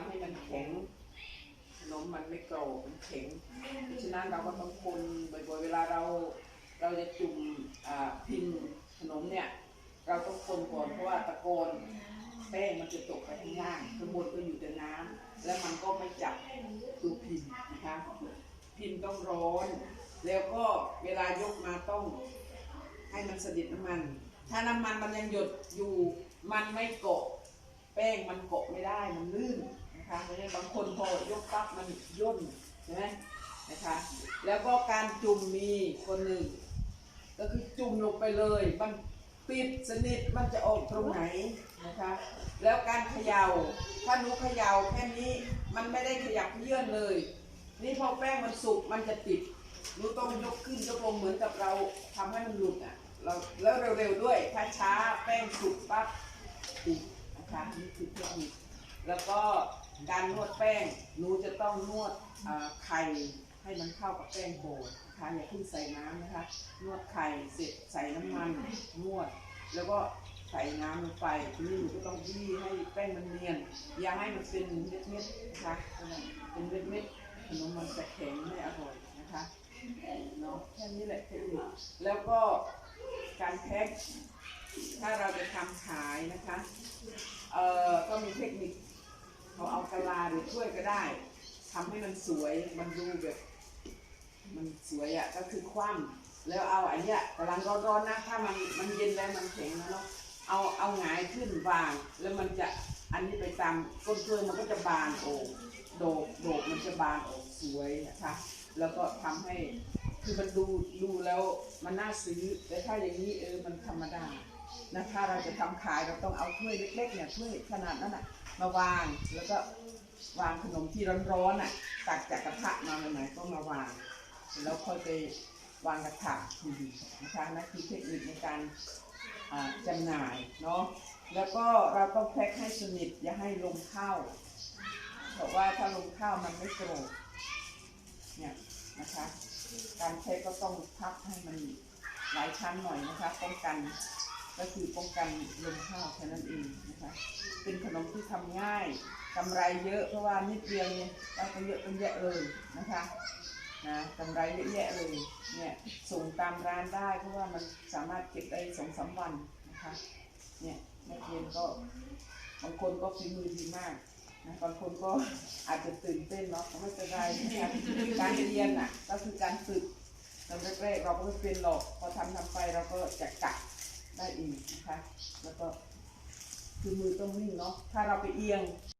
ำให้มันแข็งขนมมันไม่กรอบมันแข็งเพราะฉะนั้นเราก็ต้องคนบ่อยๆเวลาเราเราจะจุ่มพิมพ์ขนมเนี่ย เราต้องคนก่อนเพราะว่าตะโกนแป้งมันจะตกไปข้างล่างข้างบนก็อยู่แต่น้ำแล้วมันก็ไม่จับตัวพิมพ์นะคะพิมพ์ต้องร้อน แล้วก็เวลายกมาต้องให้มันสดิดน้ำมัน ถ้าน้ำมันมันยังหยดอยู่ มันไม่เกาะ แป้งมันเกาะไม่ได้มันลื่นนะคะเพราะฉะนั้นบางคนพอยกปั๊บมันย่นใช่ไหมนะคะ แล้วก็การจุ่มมีคนหนึ่ง ก็คือจุ่มลงไปเลย มันปิดสนิทมันจะออกตรงไหนนะคะ แล้วการเขยา่า ถ้าหนูเขย่าแค่นี้มันไม่ได้ขยับเยื่อนเลย นี่พอแป้งมันสุกมันจะติดหนูต้องยกขึ้นยกลงเหมือนกับเราทำให้มันหลุดอะเราแล้วเร็วๆด้วยถ้าช้าแป้งสุกปั๊บติดนะคะนี่คือเทคนิค แล้วก็การนวดแป้งหนูจะต้องนวดไข่ให้มันเข้ากับแป้งโบดนะคะอย่าเพิ่งใส่น้ำนะคะ นวดไข่เสร็จใส่น้ำมันนวด แล้วก็ใส่น้ำลงไปทีนี้หนูก็ต้องยี่ให้แป้งมันเนียน อย่าให้มันเป็นเม็ดๆนะคะเป็นเม็ดๆขนมมันจะแข็งไม่อร่อยนะคะเนาะแค่นี้แหละเทคนิคแล้วก็การแพ็คถ้าเราจะทำขายนะคะเอ่อก็มีเทคนิค เขาเอากะลาหรือถ้วยก็ได้ทำให้มันสวยมันดูแบบ มันสวยอะก็คือคว่ำแล้วเอาอันเนี้ยกำลังร้อนๆนะถ้ามันมันเย็นแล้วมันแข็งแล้วเนาะเอาเอาหงายขึ้นวาง แล้วมันจะอันนี้ไปตามก้นถ้วยมันก็จะบานโอกโดกโดกมันจะบานออกสวยนะคะ แล้วก็ทำให้คือมันดูดูแล้วมันน่าซื้อแต่ถ้าอย่างนี้เออมันธรรมดานะถ้าเราจะทำขายเราต้องเอาถ้วยเล็กๆเนี่ยถ้วยขนาดนั้นอะ มาวางแล้วก็วางขนมที่ร้อนๆอะตักจากกระทะมาใหม่ๆก็มาวางแล้วค่อยไปวางกระถางทีดีนะคะนั่นคือเทคนิคในการอ่าจำหน่ายเนาะแล้วก็เราต้องแพ็คให้สนิทอย่าให้ลมเข้าเพราะว่าถ้าลมเข้ามันไม่โกรธเนี่ยนะคะ การแพ็คก็ต้องพับให้มันหลายชั้นหน่อยนะคะป้องกัน ก็คือป้องกันลมข้าวแค่นั้นเองนะคะเป็นขนมที่ทำง่ายกำไรเยอะเพราะว่านิดเดียวเนี่ยได้ก็เยอะเป็นแยะเลยนะคะนะกำไรเยอะแยะเลยเนี่ยส่งตามร้านได้เพราะว่ามันสามารถเก็บได้สองสามวันนะคะเนี่ยนักเรียนก็บางคนก็ฝีมือดีมากนะบางคนก็อาจจะตื่นเต้นเนาะไม่เป็นไรเนี่ยการเรียนอะก็คือการฝึกตอนแรกๆเราก็ไม่เป็นหรอกพอทำทำไปเราก็จะกะ ได้อีกนะคะ แล้วก็คือมือต้องนิ่งเนาะ ถ้าเราไปเอียง